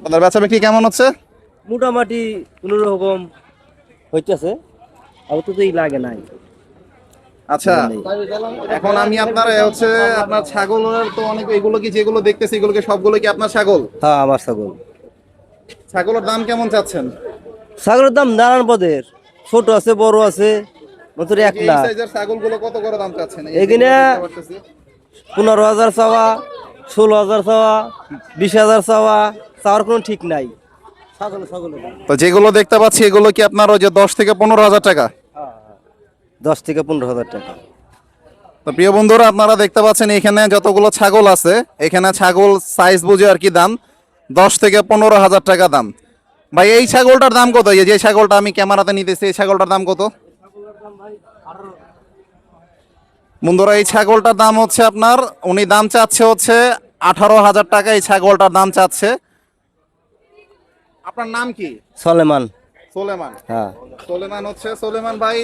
আপনাদের বেচা বিক্রি কেমন হচ্ছে? মোটামুটি কোনো রকম হইতেছে আবার তো লাগে নাই। আচ্ছা এখন আমি আপনার হচ্ছে আপনার ছাগলের তো অনেক এগুলো কি যেগুলো দেখতেছি এগুলো কি সবগুলো কি আপনার ছাগল? হ্যাঁ আমার ছাগল। ছাগলের দাম কেমন চাচ্ছেন? ছাগলের দাম নানান পদের। ছোট আছে বড় আছে মাত্র এক এই লাখ। সাইজের ছাগলগুলো কত করে দাম চাচ্ছেন? এখানে পনেরো হাজার চাওয়া। ষোলো হাজার চাওয়া বিশ হাজার চাওয়া চাওয়ার কোনো ঠিক নাই। ছাগল ছাগল। তো যেগুলো দেখতে পাচ্ছি এগুলো কি আপনার ওই যে দশ থেকে পনেরো হাজার টাকা? দশ থেকে পনেরো হাজার টাকা। তো প্রিয় বন্ধুরা আপনারা দেখতে পাচ্ছেন এখানে যতগুলো ছাগল আছে এখানে ছাগল সাইজ বুঝে আর কি দাম দশ থেকে পনেরো হাজার টাকা দাম। ভাই এই ছাগলটার দাম কত? এই যে ছাগলটা আমি ক্যামেরাতে নিতেছি এই ছাগলটার দাম কত? বন্ধুরা এই ছাগলটার দাম হচ্ছে আপনার উনি দাম চাচ্ছে হচ্ছে আঠারো হাজার টাকা এই ছাগলটার দাম চাচ্ছে। আপনার নাম কি? সলেমান। সোলেমান। হ্যাঁ। সোলেমান হচ্ছে সোলেমান ভাই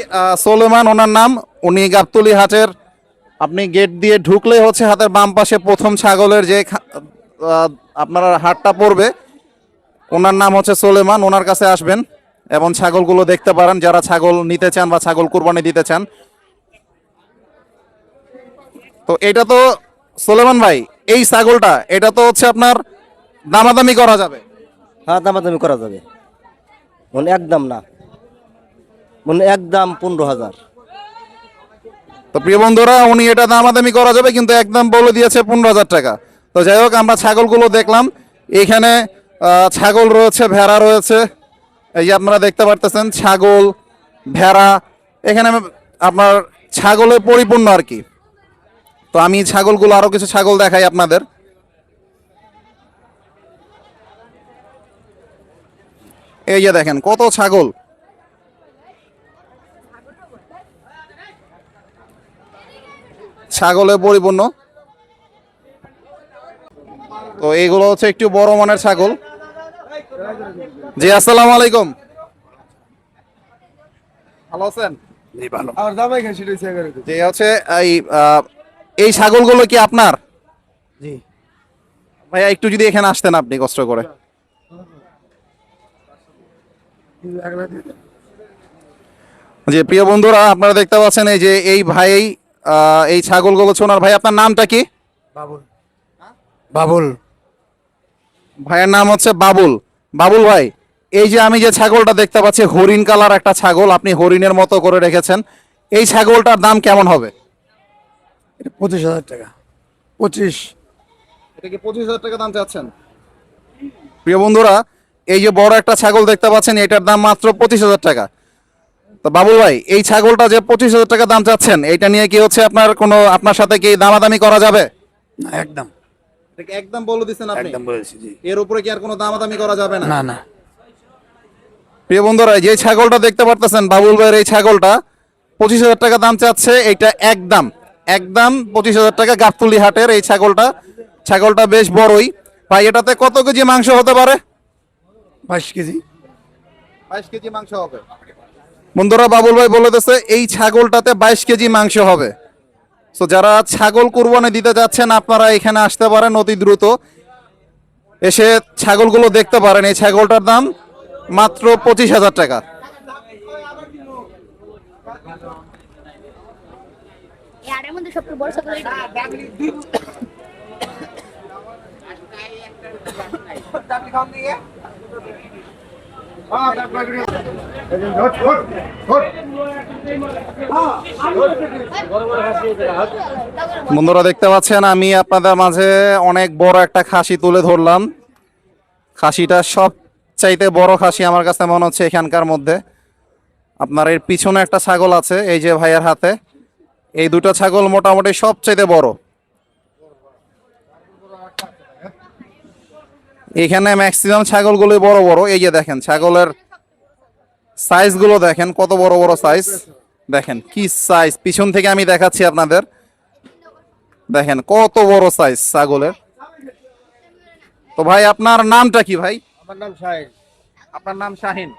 সোলেমান ওনার নাম উনি গাবতলি হাটের। আপনি গেট দিয়ে ঢুকলে হচ্ছে হাতের বাম পাশে প্রথম ছাগলের যে আপনার হাটটা পড়বে। ওনার নাম হচ্ছে সোলেমান ওনার কাছে আসবেন এবং ছাগলগুলো দেখতে পারেন। যারা ছাগল নিতে চান বা ছাগল কুরবানি দিতে চান তো এটা তো সোলেমান ভাই এই ছাগলটা এটা তো হচ্ছে আপনার দামাদামি করা যাবে। হ্যাঁ দামাদামি করা যাবে। মনে একদম না। মনে একদম পনেরো হাজার। তো প্রিয় বন্ধুরা উনি এটা দামাদামি করা যাবে কিন্তু একদম বলে দিয়েছে পনেরো হাজার টাকা। তো যাই হোক আমরা ছাগলগুলো দেখলাম। এখানে ছাগল রয়েছে ভেড়া রয়েছে। এই যে আপনারা দেখতে পারতেছেন ছাগল ভেড়া। এখানে আপনার ছাগলে পরিপূর্ণ আর কি। তো আমি ছাগলগুলো আরও কিছু ছাগল দেখাই আপনাদের। এই যে দেখেন কত ছাগল। ছাগলে পরিপূর্ণ। তো এইগুলো হচ্ছে একটু বড় মানের ছাগল। জি আসসালামু আলাইকুম। ভালো আছেন? যে হচ্ছে এই এই ছাগলগুলো কি আপনার? জি। ভাইয়া একটু যদি এখানে আসতেন আপনি কষ্ট করে। যে প্রিয় বন্ধুরা আপনারা দেখতে পাচ্ছেন এই যে এই ভাই এই ছাগলগুলো ছোনার ভাই আপনার নামটা কি? বাবুল। বাবুল। ভাইয়ের নাম হচ্ছে বাবুল। বাবুল ভাই এই যে আমি যে ছাগলটা দেখতে পাচ্ছি হরিণ কালার একটা ছাগল আপনি হরিণের মতো করে রেখেছেন। এই ছাগলটার দাম কেমন হবে? এটা পঁচিশ হাজার টাকা। পঁচিশ। এটা কি পঁচিশ হাজার টাকা দাম চাচ্ছেন? প্রিয় বন্ধুরা এই যে বড় একটা ছাগল দেখতে পাচ্ছেন এটার দাম মাত্র পঁচিশ হাজার টাকা। তো বাবুল ভাই এই ছাগলটা যে পঁচিশ হাজার টাকা দাম চাচ্ছেন এইটা নিয়ে কি হচ্ছে আপনার কোনো আপনার সাথে কি দামাদামি করা যাবে? না একদম। একদম বলে দিচ্ছেন আপনি? একদম বলেছি জি। এর উপরে কি আর কোনো দামাদামি করা যাবে না? না না। প্রিয় বন্ধুরা যে ছাগলটা দেখতে পারতেছেন বাবুল ভাইয়ের এই ছাগলটা পঁচিশ হাজার টাকা দাম চাচ্ছে এইটা একদম একদম পঁচিশ হাজার টাকা গাবতলি হাটের এই ছাগলটা। ছাগলটা বেশ বড়ই। ভাই এটাতে কত কেজি মাংস হতে পারে? বাইশ কেজি। বাইশ কেজি মাংস হবে। বন্ধুরা বাবুল ভাই বলে দিচ্ছে এই ছাগলটাতে বাইশ কেজি মাংস হবে। তো যারা ছাগল কুরবানি দিতে যাচ্ছেন আপনারা এখানে আসতে পারেন অতি দ্রুত। এসে ছাগলগুলো দেখতে পারেন। এই ছাগলটার দাম মাত্র পঁচিশ হাজার টাকা ইয়ারের মধ্যে সবচেয়ে বড় ছাগল বন্ধুরা দেখতে পাচ্ছেন আমি আপনাদের মাঝে অনেক বড় একটা খাসি তুলে ধরলাম। খাসিটা সব চাইতে বড় খাসি আমার কাছে মনে হচ্ছে এখানকার মধ্যে। আপনার এর পিছনে একটা ছাগল আছে এই যে ভাইয়ের হাতে। এই দুটো ছাগল মোটামুটি সবচাইতে বড়। এখানে ম্যাক্সিমাম ছাগলগুলোই বড় বড়। এই যে দেখেন ছাগলের সাইজগুলো দেখেন কত বড় বড় সাইজ দেখেন কি সাইজ পিছন থেকে আমি দেখাচ্ছি আপনাদের। দেখেন কত বড় সাইজ ছাগলের। তো ভাই আপনার নামটা কি ভাই? আমার নাম শাহিন। আপনার নাম শাহিন?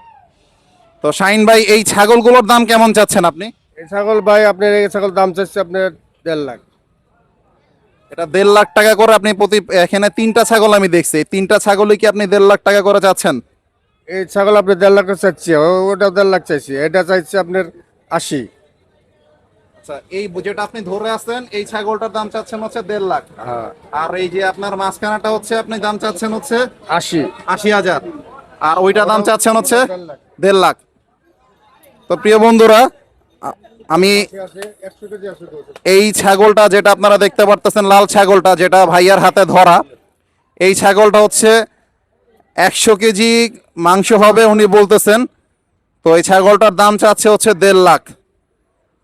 তো শাহিন ভাই এই ছাগলগুলোর দাম কেমন চাচ্ছেন আপনি? এই ছাগল ভাই আপনার এই ছাগল দাম চাচ্ছে আপনার দেড় লাখ। এটা দেড় লাখ টাকা করে আপনি প্রতি এখানে তিনটা ছাগল আমি দেখছি। তিনটা ছাগলই কি আপনি দেড় লাখ টাকা করে চাচ্ছেন? এই ছাগল আপনি দেড় লাখ চাচ্ছি ওটা দেড় লাখ চাইছি এটা চাইছি আপনার আশি। আচ্ছা এই যেটা আপনি ধরে আছেন এই ছাগলটার দাম চাচ্ছেন হচ্ছে দেড় লাখ। হ্যাঁ। আর এই যে আপনার মাঝখানাটা হচ্ছে আপনি দাম চাচ্ছেন হচ্ছে আশি। আশি হাজার। আর ওইটা দাম চাচ্ছেন হচ্ছে দেড় লাখ। তো প্রিয় বন্ধুরা আমি এই ছাগলটা যেটা আপনারা দেখতে পারতেছেন লাল ছাগলটা যেটা ভাইয়ার হাতে ধরা এই ছাগলটা হচ্ছে একশো কেজি মাংস হবে উনি বলতেছেন। তো এই ছাগলটার দাম চাচ্ছে হচ্ছে দেড় লাখ।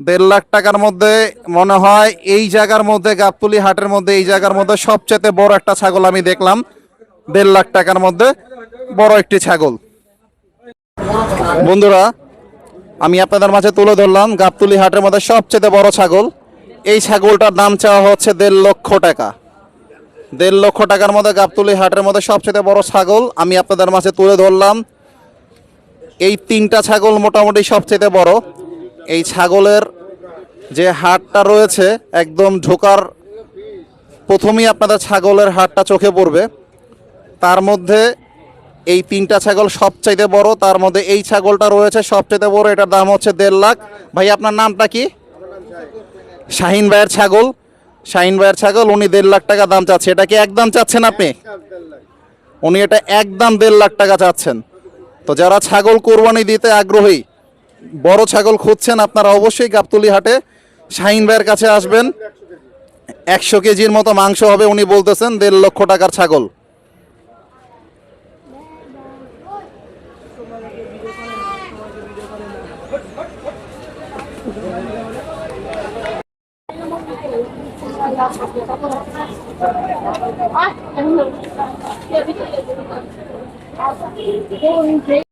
দেড় লাখ টাকার মধ্যে মনে হয় এই জায়গার মধ্যে গাবতুলি হাটের মধ্যে এই জায়গার মধ্যে সবচেয়ে বড় একটা ছাগল আমি দেখলাম। দেড় লাখ টাকার মধ্যে বড় একটি ছাগল। বন্ধুরা আমি আপনাদের মাঝে তুলে ধরলাম গাবতলি হাটের মধ্যে সবচেয়ে বড় ছাগল। এই ছাগলটার দাম চাওয়া হচ্ছে দেড় লক্ষ টাকা। দেড় লক্ষ টাকার মধ্যে গাবতলি হাটের মধ্যে সবচেয়ে বড় ছাগল। আমি আপনাদের মাঝে তুলে ধরলাম। এই তিনটা ছাগল মোটামুটি সবচেয়ে বড়। এই ছাগলের যে হাটটা রয়েছে, একদম ঢোকার প্রথমেই আপনাদের ছাগলের হাটটা চোখে পড়বে। তার মধ্যে এই তিনটা ছাগল সবচাইতে বড়, তার মধ্যে এই ছাগলটা রয়েছে সবচাইতে বড়, এটার দাম হচ্ছে দেড় লাখ। ভাই, আপনার নামটা কি? শাহিন ভাইয়ের ছাগল। শাহিন ভাইয়ের ছাগল, উনি দেড় লাখ টাকা দাম চাচ্ছে। এটা কি একদম চাচ্ছেন আপনি? উনি এটা একদম দেড় লাখ টাকা চাচ্ছেন। তো যারা ছাগল কোরবানি দিতে আগ্রহী, বড় ছাগল খুঁজছেন, আপনারা অবশ্যই গাবতলি হাটে শাহিন ভাইয়ের কাছে আসবেন। একশো কেজির মতো মাংস হবে, উনি বলতেছেন দেড় লক্ষ টাকার ছাগল। Ôi,